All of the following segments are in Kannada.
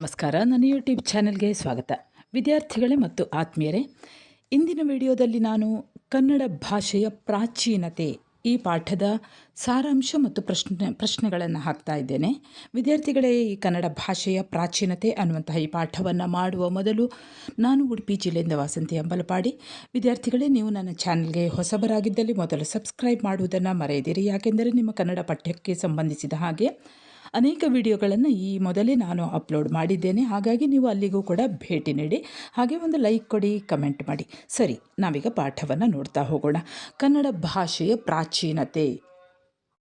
ನಮಸ್ಕಾರ, ನನ್ನ ಯೂಟ್ಯೂಬ್ ಚಾನೆಲ್ಗೆ ಸ್ವಾಗತ. ವಿದ್ಯಾರ್ಥಿಗಳೇ ಮತ್ತು ಆತ್ಮೀಯರೇ, ಇಂದಿನ ವಿಡಿಯೋದಲ್ಲಿ ನಾನು ಕನ್ನಡ ಭಾಷೆಯ ಪ್ರಾಚೀನತೆ ಈ ಪಾಠದ ಸಾರಾಂಶ ಮತ್ತು ಪ್ರಶ್ನೆ, ಪ್ರಶ್ನೆಗಳನ್ನು ಹಾಕ್ತಾ ಇದ್ದೇನೆ. ವಿದ್ಯಾರ್ಥಿಗಳೇ, ಈ ಕನ್ನಡ ಭಾಷೆಯ ಪ್ರಾಚೀನತೆ ಅನ್ನುವಂತಹ ಈ ಪಾಠವನ್ನು ಮಾಡುವ ಮೊದಲು ನಾನು ಉಡುಪಿ ಜಿಲ್ಲೆಯಿಂದ ವಾಸಂತಿ ಅಂಬಲಪಾಡಿ. ವಿದ್ಯಾರ್ಥಿಗಳೇ, ನೀವು ನನ್ನ ಚಾನಲ್ಗೆ ಹೊಸಬರಾಗಿದ್ದಲ್ಲಿ ಮೊದಲು ಸಬ್ಸ್ಕ್ರೈಬ್ ಮಾಡುವುದನ್ನು ಮರೆಯದಿರಿ. ಯಾಕೆಂದರೆ ನಿಮ್ಮ ಕನ್ನಡ ಪಠ್ಯಕ್ಕೆ ಸಂಬಂಧಿಸಿದ ಹಾಗೆ ಅನೇಕ ವಿಡಿಯೋಗಳನ್ನು ಈ ಮೊದಲೇ ನಾನು ಅಪ್ಲೋಡ್ ಮಾಡಿದ್ದೇನೆ. ಹಾಗಾಗಿ ನೀವು ಅಲ್ಲಿಗೂ ಕೂಡ ಭೇಟಿ ನೀಡಿ. ಹಾಗೆ ಒಂದು ಲೈಕ್ ಕೊಡಿ, ಕಮೆಂಟ್ ಮಾಡಿ. ಸರಿ, ನಾವೀಗ ಪಾಠವನ್ನು ನೋಡ್ತಾ ಹೋಗೋಣ. ಕನ್ನಡ ಭಾಷೆಯ ಪ್ರಾಚೀನತೆ.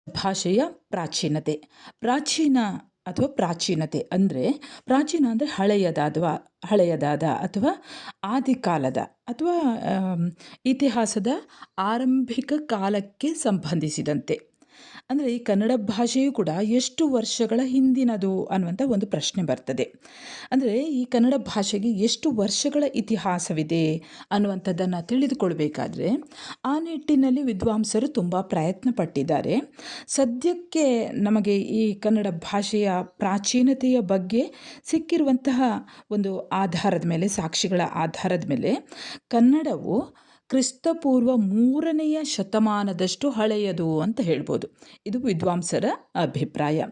ಭಾಷೆಯ ಪ್ರಾಚೀನತೆ. ಪ್ರಾಚೀನ ಅಥವಾ ಪ್ರಾಚೀನತೆ ಅಂದರೆ ಪ್ರಾಚೀನ ಅಂದರೆ ಹಳೆಯದಾದ ಹಳೆಯದಾದ ಅಥವಾ ಆದಿಕಾಲದ ಅಥವಾ ಇತಿಹಾಸದ ಆರಂಭಿಕ ಕಾಲಕ್ಕೆ ಸಂಬಂಧಿಸಿದಂತೆ. ಅಂದರೆ ಈ ಕನ್ನಡ ಭಾಷೆಯು ಕೂಡ ಎಷ್ಟು ವರ್ಷಗಳ ಹಿಂದಿನದು ಅನ್ನುವಂಥ ಒಂದು ಪ್ರಶ್ನೆ ಬರ್ತದೆ. ಅಂದರೆ ಈ ಕನ್ನಡ ಭಾಷೆಗೆ ಎಷ್ಟು ವರ್ಷಗಳ ಇತಿಹಾಸವಿದೆ ಅನ್ನುವಂಥದ್ದನ್ನು ತಿಳಿದುಕೊಳ್ಬೇಕಾದ್ರೆ ಆ ನಿಟ್ಟಿನಲ್ಲಿ ವಿದ್ವಾಂಸರು ತುಂಬ ಪ್ರಯತ್ನ ಪಟ್ಟಿದ್ದಾರೆ ಸದ್ಯಕ್ಕೆ ನಮಗೆ ಈ ಕನ್ನಡ ಭಾಷೆಯ ಪ್ರಾಚೀನತೆಯ ಬಗ್ಗೆ ಸಿಕ್ಕಿರುವಂತಹ ಒಂದು ಆಧಾರದ ಮೇಲೆ, ಸಾಕ್ಷಿಗಳ ಆಧಾರದ ಮೇಲೆ ಕನ್ನಡವು ಕ್ರಿಸ್ತಪೂರ್ವ ಮೂರನೆಯ ಶತಮಾನದಷ್ಟು ಹಳೆಯದು ಅಂತ ಹೇಳ್ಬೋದು. ಇದು ವಿದ್ವಾಂಸರ ಅಭಿಪ್ರಾಯ.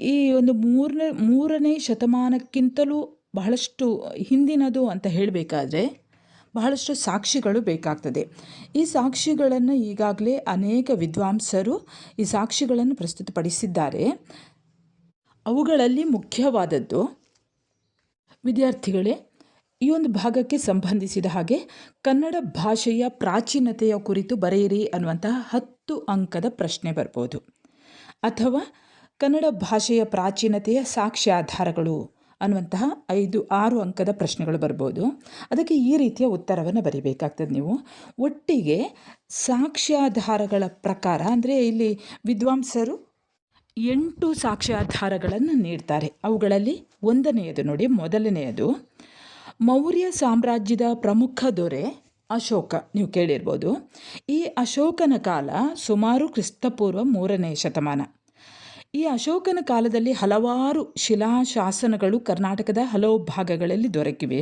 ಈ ಒಂದು ಮೂರನೇ ಮೂರನೇ ಶತಮಾನಕ್ಕಿಂತಲೂ ಬಹಳಷ್ಟು ಹಿಂದಿನದು ಅಂತ ಹೇಳಬೇಕಾದ್ರೆ ಬಹಳಷ್ಟು ಸಾಕ್ಷಿಗಳು ಬೇಕಾಗ್ತದೆ. ಈ ಸಾಕ್ಷಿಗಳನ್ನು ಈಗಾಗಲೇ ಅನೇಕ ವಿದ್ವಾಂಸರು ಈ ಸಾಕ್ಷಿಗಳನ್ನು ಪ್ರಸ್ತುತಪಡಿಸಿದ್ದಾರೆ. ಅವುಗಳಲ್ಲಿ ಮುಖ್ಯವಾದದ್ದು ವಿದ್ಯಾರ್ಥಿಗಳೇ ಈ ಒಂದು ಭಾಗಕ್ಕೆ ಸಂಬಂಧಿಸಿದ ಹಾಗೆ ಕನ್ನಡ ಭಾಷೆಯ ಪ್ರಾಚೀನತೆಯ ಕುರಿತು ಬರೆಯಿರಿ ಅನ್ನುವಂತಹ ಹತ್ತು ಅಂಕದ ಪ್ರಶ್ನೆ ಬರ್ಬೋದು. ಅಥವಾ ಕನ್ನಡ ಭಾಷೆಯ ಪ್ರಾಚೀನತೆಯ ಸಾಕ್ಷ್ಯಾಧಾರಗಳು ಅನ್ನುವಂತಹ ಐದು, ಆರು ಅಂಕದ ಪ್ರಶ್ನೆಗಳು ಬರ್ಬೋದು. ಅದಕ್ಕೆ ಈ ರೀತಿಯ ಉತ್ತರವನ್ನು ಬರೀಬೇಕಾಗ್ತದೆ ನೀವು. ಒಟ್ಟಿಗೆ ಸಾಕ್ಷ್ಯಾಧಾರಗಳ ಪ್ರಕಾರ, ಅಂದರೆ ಇಲ್ಲಿ ವಿದ್ವಾಂಸರು ಎಂಟು ಸಾಕ್ಷ್ಯಾಧಾರಗಳನ್ನು ನೀಡ್ತಾರೆ. ಅವುಗಳಲ್ಲಿ ಒಂದನೆಯದು ನೋಡಿ, ಮೊದಲನೆಯದು. ಮೌರ್ಯ ಸಾಮ್ರಾಜ್ಯದ ಪ್ರಮುಖ ದೊರೆ ಅಶೋಕ, ನೀವು ಕೇಳಿರ್ಬೋದು. ಈ ಅಶೋಕನ ಕಾಲ ಸುಮಾರು ಕ್ರಿಸ್ತಪೂರ್ವ ಮೂರನೇ ಶತಮಾನ. ಈ ಅಶೋಕನ ಕಾಲದಲ್ಲಿ ಹಲವಾರು ಶಿಲಾಶಾಸನಗಳು ಕರ್ನಾಟಕದ ಹಲವು ಭಾಗಗಳಲ್ಲಿ ದೊರಕಿವೆ.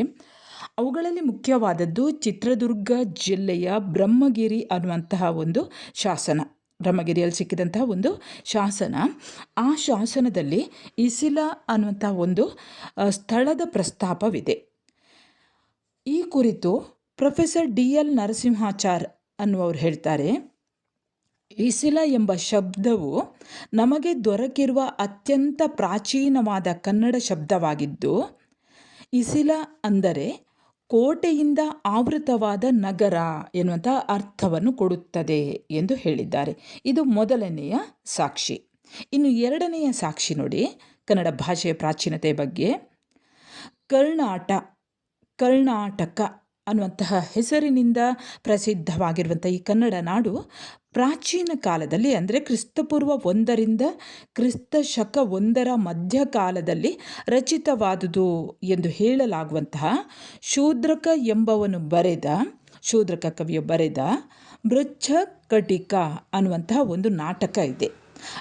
ಅವುಗಳಲ್ಲಿ ಮುಖ್ಯವಾದದ್ದು ಚಿತ್ರದುರ್ಗ ಜಿಲ್ಲೆಯ ಬ್ರಹ್ಮಗಿರಿ ಅನ್ನುವಂತಹ ಒಂದು ಶಾಸನ. ಬ್ರಹ್ಮಗಿರಿಯಲ್ಲಿ ಸಿಕ್ಕಿದಂತಹ ಒಂದು ಶಾಸನ. ಆ ಶಾಸನದಲ್ಲಿ ಇಸಿಲ ಅನ್ನುವಂಥ ಒಂದು ಸ್ಥಳದ ಪ್ರಸ್ತಾಪವಿದೆ. ಈ ಕುರಿತು ಪ್ರೊಫೆಸರ್ ಡಿ ಎಲ್ ನರಸಿಂಹಾಚಾರ್ ಅನ್ನುವರು ಹೇಳ್ತಾರೆ, ಇಸಿಲ ಎಂಬ ಶಬ್ದವು ನಮಗೆ ದೊರಕಿರುವ ಅತ್ಯಂತ ಪ್ರಾಚೀನವಾದ ಕನ್ನಡ ಶಬ್ದವಾಗಿದ್ದು, ಇಸಿಲ ಅಂದರೆ ಕೋಟೆಯಿಂದ ಆವೃತವಾದ ನಗರ ಎನ್ನುವಂಥ ಅರ್ಥವನ್ನು ಕೊಡುತ್ತದೆ ಎಂದು ಹೇಳಿದ್ದಾರೆ. ಇದು ಮೊದಲನೆಯ ಸಾಕ್ಷಿ. ಇನ್ನು ಎರಡನೆಯ ಸಾಕ್ಷಿ ನೋಡಿ ಕನ್ನಡ ಭಾಷೆಯ ಪ್ರಾಚೀನತೆ ಬಗ್ಗೆ. ಕರ್ನಾಟ ಕರ್ನಾಟಕ ಅನ್ನುವಂತಹ ಹೆಸರಿನಿಂದ ಪ್ರಸಿದ್ಧವಾಗಿರುವಂಥ ಈ ಕನ್ನಡ ನಾಡು ಪ್ರಾಚೀನ ಕಾಲದಲ್ಲಿ ಅಂದರೆ ಕ್ರಿಸ್ತಪೂರ್ವ ಒಂದರಿಂದ ಕ್ರಿಸ್ತ ಶಕ ಒಂದರ ಮಧ್ಯಕಾಲದಲ್ಲಿ ರಚಿತವಾದುದು ಎಂದು ಹೇಳಲಾಗುವಂತಹ ಶೂದ್ರಕ ಎಂಬವನು ಬರೆದ, ಶೂದ್ರಕ ಕವಿಯು ಬರೆದ ಮೃಚ್ಛ ಕಟಿಕ ಅನ್ನುವಂತಹ ಒಂದು ನಾಟಕ ಇದೆ.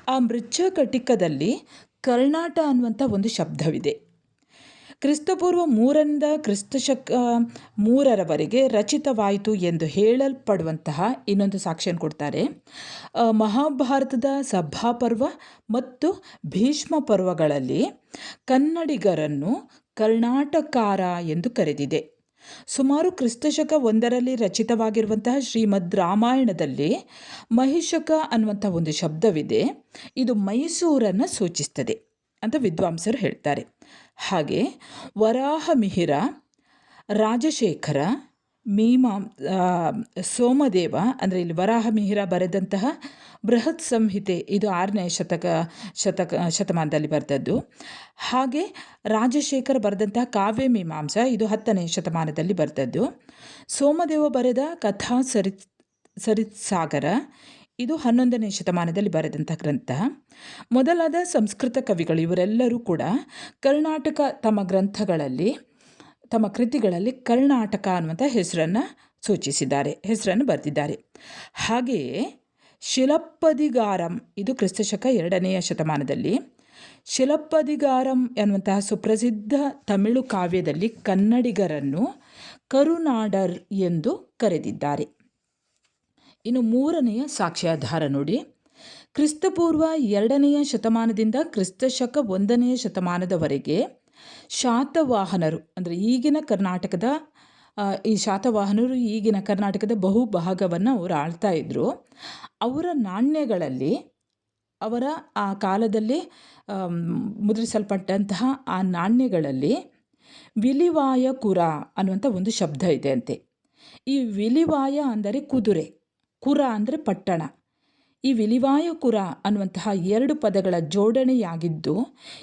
ಆ ಮೃಚ್ಛ ಕಟಿಕದಲ್ಲಿ ಕರ್ನಾಟ ಅನ್ನುವಂಥ ಒಂದು ಶಬ್ದವಿದೆ. ಕ್ರಿಸ್ತಪೂರ್ವ ಮೂರರಿಂದ ಕ್ರಿಸ್ತಶಕ ಮೂರರವರೆಗೆ ರಚಿತವಾಯಿತು ಎಂದು ಹೇಳಲ್ಪಡುವಂತಹ ಇನ್ನೊಂದು ಸಾಕ್ಷ್ಯನ ಕೊಡ್ತಾರೆ. ಮಹಾಭಾರತದ ಸಭಾಪರ್ವ ಮತ್ತು ಭೀಷ್ಮ ಪರ್ವಗಳಲ್ಲಿ ಕನ್ನಡಿಗರನ್ನು ಕರ್ನಾಟಕಾರ ಎಂದು ಕರೆದಿದೆ. ಸುಮಾರು ಕ್ರಿಸ್ತಶಕ ಒಂದರಲ್ಲಿ ರಚಿತವಾಗಿರುವಂತಹ ಶ್ರೀಮದ್ ರಾಮಾಯಣದಲ್ಲಿ ಮಹಿಷಕ ಅನ್ನುವಂಥ ಒಂದು ಶಬ್ದವಿದೆ. ಇದು ಮೈಸೂರನ್ನು ಸೂಚಿಸ್ತದೆ ಅಂತ ವಿದ್ವಾಂಸರು ಹೇಳ್ತಾರೆ. ಹಾಗೆ ವರಾಹ ಮಿಹಿರ ರಾಜಶೇಖರ, ಮೀಮಾ ಸೋಮದೇವ, ಅಂದರೆ ಇಲ್ಲಿ ವರಾಹ ಮಿಹಿರ ಬರೆದಂತಹ ಬೃಹತ್ ಸಂಹಿತೆ, ಇದು ಆರನೇ ಶತಕ ಶತಕ, ಶತಮಾನದಲ್ಲಿ ಬರೆದದ್ದು. ಹಾಗೆ ರಾಜಶೇಖರ್ ಬರೆದಂತಹ ಕಾವ್ಯ ಮೀಮಾಂಸ, ಇದು ಹತ್ತನೇ ಶತಮಾನದಲ್ಲಿ ಬರೆದದ್ದು. ಸೋಮದೇವ ಬರೆದ ಕಥಾ ಸರಿತ್ ಸರಿತ್ ಸಾಗರ ಇದು ಹನ್ನೊಂದನೇ ಶತಮಾನದಲ್ಲಿ ಬರೆದಂಥ ಗ್ರಂಥ. ಮೊದಲಾದ ಸಂಸ್ಕೃತ ಕವಿಗಳು ಇವರೆಲ್ಲರೂ ಕೂಡ ಕರ್ನಾಟಕ ತಮ್ಮ ಗ್ರಂಥಗಳಲ್ಲಿ, ತಮ್ಮ ಕೃತಿಗಳಲ್ಲಿ ಕರ್ನಾಟಕ ಅನ್ನುವಂಥ ಹೆಸರನ್ನು ಸೂಚಿಸಿದ್ದಾರೆ, ಹೆಸರನ್ನು ಬರೆದಿದ್ದಾರೆ. ಹಾಗೆಯೇ ಶಿಲಪ್ಪದಿಗಾರಂ, ಇದು ಕ್ರಿಸ್ತಶಕ ಎರಡನೆಯ ಶತಮಾನದಲ್ಲಿ, ಶಿಲಪ್ಪದಿಗಾರಂ ಎನ್ನುವಂತಹ ಸುಪ್ರಸಿದ್ಧ ತಮಿಳು ಕಾವ್ಯದಲ್ಲಿ ಕನ್ನಡಿಗರನ್ನು ಕರುನಾಡರ್ ಎಂದು ಕರೆದಿದ್ದಾರೆ. ಇನ್ನು ಮೂರನೆಯ ಸಾಕ್ಷ್ಯಾಧಾರ ನೋಡಿ. ಕ್ರಿಸ್ತಪೂರ್ವ ಎರಡನೆಯ ಶತಮಾನದಿಂದ ಕ್ರಿಸ್ತಶಕ ಒಂದನೆಯ ಶತಮಾನದವರೆಗೆ ಶಾತವಾಹನರು, ಅಂದರೆ ಈಗಿನ ಕರ್ನಾಟಕದ ಈ ಶಾತವಾಹನರು ಈಗಿನ ಕರ್ನಾಟಕದ ಬಹುಭಾಗವನ್ನು ಅವರು ಆಳ್ತಾ ಇದ್ದರು ಅವರ ನಾಣ್ಯಗಳಲ್ಲಿ, ಅವರ ಆ ಕಾಲದಲ್ಲಿ ಮುದ್ರಿಸಲ್ಪಟ್ಟಂತಹ ಆ ನಾಣ್ಯಗಳಲ್ಲಿ ವಿಲಿವಾಯ ಕುರ ಅನ್ನುವಂಥ ಒಂದು ಶಬ್ದ ಇದೆ ಅಂತೆ. ಈ ವಿಲಿವಾಯ ಅಂದರೆ ಕುದುರೆ. ಕುರ ಅಂದರೆ ಪಟ್ಟಣ. ಈ ವಿಲಿವಾಯ ಕುರ ಅನ್ನುವಂತಹ ಎರಡು ಪದಗಳ ಜೋಡಣೆಯಾಗಿದ್ದು,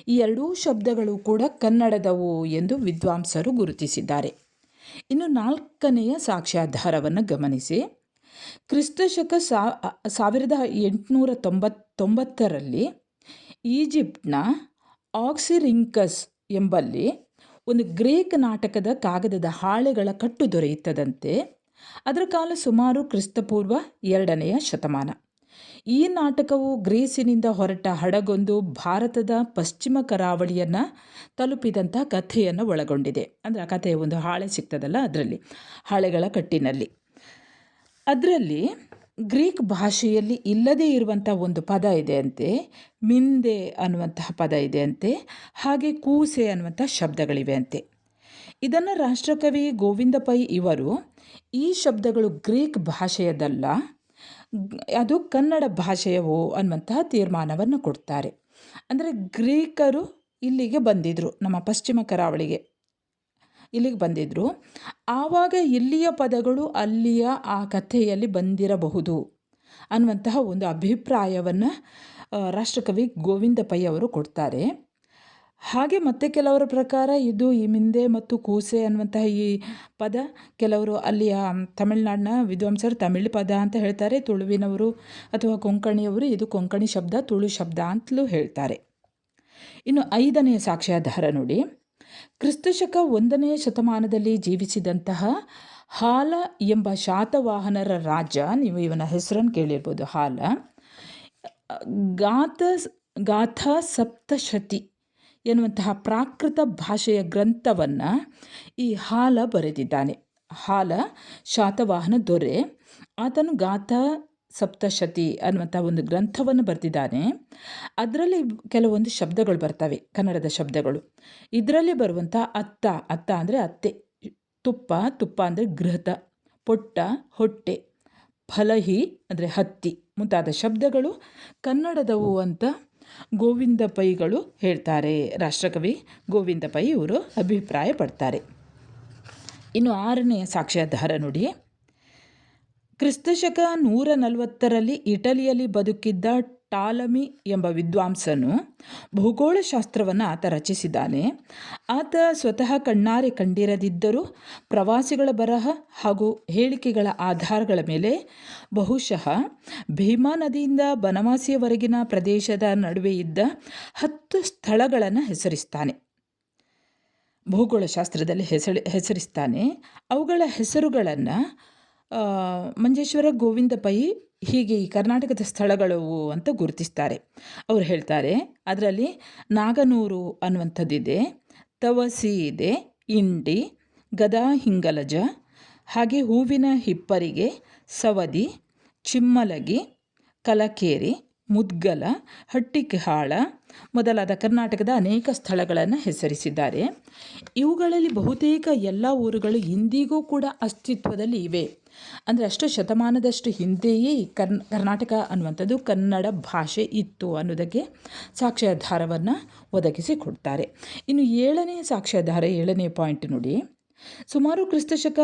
ಈ ಎರಡೂ ಶಬ್ದಗಳು ಕೂಡ ಕನ್ನಡದವು ಎಂದು ವಿದ್ವಾಂಸರು ಗುರುತಿಸಿದ್ದಾರೆ. ಇನ್ನು ನಾಲ್ಕನೆಯ ಸಾಕ್ಷ್ಯಾಧಾರವನ್ನು ಗಮನಿಸಿ. ಕ್ರಿಸ್ತಶಕ ಸಾ, ಸಾವಿರದ ಎಂಟುನೂರ ತೊಂಬತ್ತೊಂಬತ್ತರಲ್ಲಿ ಈಜಿಪ್ಟ್ನ ಆಕ್ಸಿರಿಂಕಸ್ ಎಂಬಲ್ಲಿ ಒಂದು ಗ್ರೀಕ್ ನಾಟಕದ ಕಾಗದದ ಹಾಳೆಗಳ ಕಟ್ಟು ದೊರೆಯುತ್ತದಂತೆ ಅದರ ಕಾಲ ಸುಮಾರು ಕ್ರಿಸ್ತಪೂರ್ವ ಎರಡನೆಯ ಶತಮಾನ. ಈ ನಾಟಕವು ಗ್ರೀಸಿನಿಂದ ಹೊರಟ ಹಡಗೊಂದು ಭಾರತದ ಪಶ್ಚಿಮ ಕರಾವಳಿಯನ್ನು ತಲುಪಿದಂಥ ಕಥೆಯನ್ನು ಒಳಗೊಂಡಿದೆ. ಅಂದರೆ ಆ ಕಥೆಯ ಒಂದು ಹಾಳೆ ಸಿಗ್ತದಲ್ಲ ಅದರಲ್ಲಿ, ಹಾಳೆಗಳ ಕಟ್ಟಿನಲ್ಲಿ. ಅದರಲ್ಲಿ ಗ್ರೀಕ್ ಭಾಷೆಯಲ್ಲಿ ಇಲ್ಲದೇ ಇರುವಂಥ ಒಂದು ಪದ ಇದೆ ಅಂತೆ, ಮಿಂದೆ ಅನ್ನುವಂತಹ ಪದ ಇದೆ ಅಂತೆ, ಹಾಗೆ ಕೂಸೆ ಅನ್ನುವಂಥ ಶಬ್ದಗಳಿವೆ ಅಂತೆ. ಇದನ್ನು ರಾಷ್ಟ್ರಕವಿ ಗೋವಿಂದ ಪೈ ಇವರು ಈ ಶಬ್ದಗಳು ಗ್ರೀಕ್ ಭಾಷೆಯದಲ್ಲ, ಅದು ಕನ್ನಡ ಭಾಷೆಯವು ಅನ್ನುವಂತಹ ತೀರ್ಮಾನವನ್ನು ಕೊಡ್ತಾರೆ. ಅಂದರೆ ಗ್ರೀಕರು ಇಲ್ಲಿಗೆ ಬಂದಿದ್ದರು ನಮ್ಮ ಪಶ್ಚಿಮ ಕರಾವಳಿಗೆ ಇಲ್ಲಿಗೆ ಬಂದಿದ್ದರು ಆವಾಗ ಇಲ್ಲಿಯ ಪದಗಳು ಅಲ್ಲಿಯ ಆ ಕಥೆಯಲ್ಲಿ ಬಂದಿರಬಹುದು ಅನ್ನುವಂತಹ ಒಂದು ಅಭಿಪ್ರಾಯವನ್ನು ರಾಷ್ಟ್ರಕವಿ ಗೋವಿಂದ ಪೈ ಅವರು ಕೊಡ್ತಾರೆ. ಹಾಗೆ ಮತ್ತೆ ಕೆಲವರ ಪ್ರಕಾರ ಇದು ಈ ಮಿಂದೆ ಮತ್ತು ಕೂಸೆ ಅನ್ನುವಂತಹ ಈ ಪದ, ಕೆಲವರು ಅಲ್ಲಿಯ ತಮಿಳ್ನಾಡಿನ ವಿದ್ವಾಂಸರು ತಮಿಳು ಪದ ಅಂತ ಹೇಳ್ತಾರೆ, ತುಳುವಿನವರು ಅಥವಾ ಕೊಂಕಣಿಯವರು ಇದು ಕೊಂಕಣಿ ಶಬ್ದ, ತುಳು ಶಬ್ದ ಅಂತಲೂ ಹೇಳ್ತಾರೆ. ಇನ್ನು ಐದನೆಯ ಸಾಕ್ಷ್ಯಾಧಾರ ನೋಡಿ. ಕ್ರಿಸ್ತಶಕ ಒಂದನೆಯ ಶತಮಾನದಲ್ಲಿ ಜೀವಿಸಿದಂತಹ ಹಾಲ ಎಂಬ ಶಾತವಾಹನರ ರಾಜ, ನೀವು ಇವನ ಹೆಸರನ್ನು ಕೇಳಿರ್ಬೋದು, ಹಾಲ. ಗಾತ, ಗಾಥಾ ಸಪ್ತಶತಿ ಎನ್ನುವಂತಹ ಪ್ರಾಕೃತ ಭಾಷೆಯ ಗ್ರಂಥವನ್ನು ಈ ಹಾಲ ಬರೆದಿದ್ದಾನೆ. ಹಾಲ, ಶಾತವಾಹನ ದೊರೆ, ಆತನು ಗಾಥ ಸಪ್ತಶತಿ ಅನ್ನುವಂಥ ಒಂದು ಗ್ರಂಥವನ್ನು ಬರೆದಿದ್ದಾನೆ. ಅದರಲ್ಲಿ ಕೆಲವೊಂದು ಶಬ್ದಗಳು ಬರ್ತವೆ, ಕನ್ನಡದ ಶಬ್ದಗಳು. ಇದರಲ್ಲಿ ಬರುವಂಥ ಅತ್ತ ಅತ್ತ ಅಂದರೆ ಅತ್ತೆ, ತುಪ್ಪ ತುಪ್ಪ ಅಂದರೆ ಗೃಹತ, ಪೊಟ್ಟ, ಹೊಟ್ಟೆ, ಫಲಹಿ ಅಂದರೆ ಹತ್ತಿ ಮುಂತಾದ ಶಬ್ದಗಳು ಕನ್ನಡದವು ಅಂತ ಗೋವಿಂದ ಪೈಗಳು ಹೇಳ್ತಾರೆ. ರಾಷ್ಟ್ರಕವಿ ಗೋವಿಂದ ಪೈ ಇವರು ಅಭಿಪ್ರಾಯ ಪಡ್ತಾರೆ ಇನ್ನು ಆರನೆಯ ಸಾಕ್ಷ್ಯಾಧಾರ ನುಡಿ. ಕ್ರಿಸ್ತಶಕ ನೂರ ನಲವತ್ತರಲ್ಲಿ ಇಟಲಿಯಲ್ಲಿ ಬದುಕಿದ್ದ ಟಾಲಮಿ ಎಂಬ ವಿದ್ವಾಂಸನು ಭೂಗೋಳಶಾಸ್ತ್ರವನ್ನು ಆತ ರಚಿಸಿದ್ದಾನೆ. ಆತ ಸ್ವತಃ ಕಣ್ಣಾರೆ ಕಂಡಿರದಿದ್ದರೂ ಪ್ರವಾಸಿಗಳ ಬರಹ ಹಾಗೂ ಹೇಳಿಕೆಗಳ ಆಧಾರಗಳ ಮೇಲೆ ಬಹುಶಃ ಭೀಮಾ ನದಿಯಿಂದ ಬನವಾಸಿಯವರೆಗಿನ ಪ್ರದೇಶದ ನಡುವೆ ಇದ್ದ ಹತ್ತು ಸ್ಥಳಗಳನ್ನು ಹೆಸರಿಸ್ತಾನೆ. ಭೂಗೋಳಶಾಸ್ತ್ರದಲ್ಲಿ ಹೆಸರಿ, ಹೆಸರಿಸ್ತಾನೆ. ಅವುಗಳ ಹೆಸರುಗಳನ್ನು ಮಂಜೇಶ್ವರ ಗೋವಿಂದ ಪೈ ಹೀಗೆ ಈ ಕರ್ನಾಟಕದ ಸ್ಥಳಗಳು ಅಂತ ಗುರುತಿಸ್ತಾರೆ. ಅವರು ಹೇಳ್ತಾರೆ, ಅದರಲ್ಲಿ ನಾಗನೂರು ಅನ್ನುವಂಥದ್ದಿದೆ, ತವಸಿ ಇದೆ, ಇಂಡಿ, ಗದಾ ಹಿಂಗಲಜ, ಹಾಗೆ ಹೂವಿನ ಹಿಪ್ಪರಿಗೆ ಸವದಿ, ಚಿಮ್ಮಲಗಿ, ಕಲಕೇರಿ, ಮುದ್ಗಲ, ಹಟ್ಟಿಕೆಹಾಳ ಮೊದಲಾದ ಕರ್ನಾಟಕದ ಅನೇಕ ಸ್ಥಳಗಳನ್ನು ಹೆಸರಿಸಿದ್ದಾರೆ. ಇವುಗಳಲ್ಲಿ ಬಹುತೇಕ ಎಲ್ಲ ಊರುಗಳು ಇಂದಿಗೂ ಕೂಡ ಅಸ್ತಿತ್ವದಲ್ಲಿ ಇವೆ. ಅಂದರೆ ಅಷ್ಟು ಶತಮಾನದಷ್ಟು ಹಿಂದೆಯೇ ಕರ್ನ್, ಕರ್ನಾಟಕ ಅನ್ನುವಂಥದ್ದು ಕನ್ನಡ ಭಾಷೆ ಇತ್ತು ಅನ್ನೋದಕ್ಕೆ ಸಾಕ್ಷ್ಯಾಧಾರವನ್ನು ಒದಗಿಸಿ ಕೊಡ್ತಾರೆ. ಇನ್ನು ಏಳನೇ ಸಾಕ್ಷ್ಯಾಧಾರ, ಏಳನೇ ಪಾಯಿಂಟ್ ನೋಡಿ. ಸುಮಾರು ಕ್ರಿಸ್ತಶಕ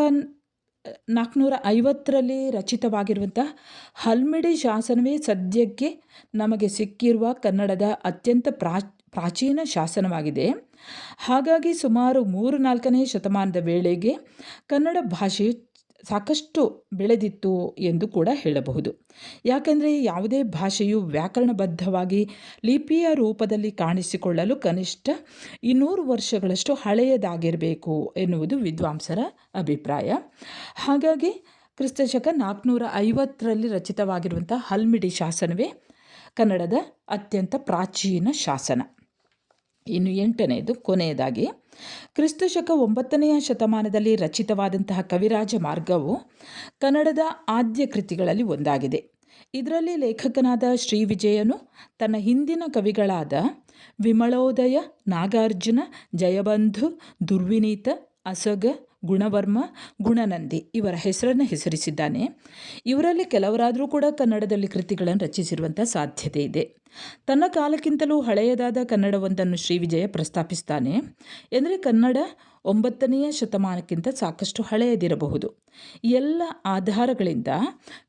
ನಾಲ್ಕುನೂರ ಐವತ್ತರಲ್ಲಿ ರಚಿತವಾಗಿರುವಂಥ ಹಲ್ಮಿಡಿ ಶಾಸನವೇ ಸದ್ಯಕ್ಕೆ ನಮಗೆ ಸಿಕ್ಕಿರುವ ಕನ್ನಡದ ಅತ್ಯಂತ ಪ್ರಾ ಪ್ರಾಚೀನ ಶಾಸನವಾಗಿದೆ. ಹಾಗಾಗಿ ಸುಮಾರು ಮೂರು ನಾಲ್ಕನೇ ಶತಮಾನದ ವೇಳೆಗೆ ಕನ್ನಡ ಭಾಷೆಯು ಸಾಕಷ್ಟು ಬೆಳೆದಿತ್ತು ಎಂದು ಕೂಡ ಹೇಳಬಹುದು. ಯಾಕಂದರೆ ಯಾವುದೇ ಭಾಷೆಯು ವ್ಯಾಕರಣಬದ್ಧವಾಗಿ ಲಿಪಿಯ ರೂಪದಲ್ಲಿ ಕಾಣಿಸಿಕೊಳ್ಳಲು ಕನಿಷ್ಠ ಇನ್ನೂರು ವರ್ಷಗಳಷ್ಟು ಹಳೆಯದಾಗಿರಬೇಕು ಎನ್ನುವುದು ವಿದ್ವಾಂಸರ ಅಭಿಪ್ರಾಯ. ಹಾಗಾಗಿ ಕ್ರಿಸ್ತಶಕ ನಾಲ್ಕುನೂರ ಐವತ್ತರಲ್ಲಿ ರಚಿತವಾಗಿರುವಂಥ ಹಲ್ಮಿಡಿ ಶಾಸನವೇ ಕನ್ನಡದ ಅತ್ಯಂತ ಪ್ರಾಚೀನ ಶಾಸನ. ಇನ್ನು ಎಂಟನೆಯದು ಕೊನೆಯದಾಗಿ ಕ್ರಿಸ್ತಶಕ ಒಂಬತ್ತನೆಯ ಶತಮಾನದಲ್ಲಿ ರಚಿತವಾದಂತಹ ಕವಿರಾಜ ಮಾರ್ಗವು ಕನ್ನಡದ ಆದ್ಯ ಕೃತಿಗಳಲ್ಲಿ ಒಂದಾಗಿದೆ. ಇದರಲ್ಲಿ ಲೇಖಕನಾದ ಶ್ರೀ ವಿಜಯನು ತನ್ನ ಹಿಂದಿನ ಕವಿಗಳಾದ ವಿಮಳೋದಯ, ನಾಗಾರ್ಜುನ, ಜಯಬಂಧು, ದುರ್ವಿನೀತ, ಅಸಗ ಗುಣವರ್ಮ, ಗುಣನಂದಿ ಇವರ ಹೆಸರನ್ನು ಹೆಸರಿಸಿದ್ದಾನೆ. ಇವರಲ್ಲಿ ಕೆಲವರಾದರೂ ಕೂಡ ಕನ್ನಡದಲ್ಲಿ ಕೃತಿಗಳನ್ನು ರಚಿಸಿರುವಂಥ ಸಾಧ್ಯತೆ ಇದೆ. ತನ್ನ ಕಾಲಕ್ಕಿಂತಲೂ ಹಳೆಯದಾದ ಕನ್ನಡವೊಂದನ್ನು ಶ್ರೀ ವಿಜಯ ಪ್ರಸ್ತಾಪಿಸ್ತಾನೆ. ಎಂದರೆ ಕನ್ನಡ ಒಂಬತ್ತನೆಯ ಶತಮಾನಕ್ಕಿಂತ ಸಾಕಷ್ಟು ಹಳೆಯದಿರಬಹುದು. ಎಲ್ಲ ಆಧಾರಗಳಿಂದ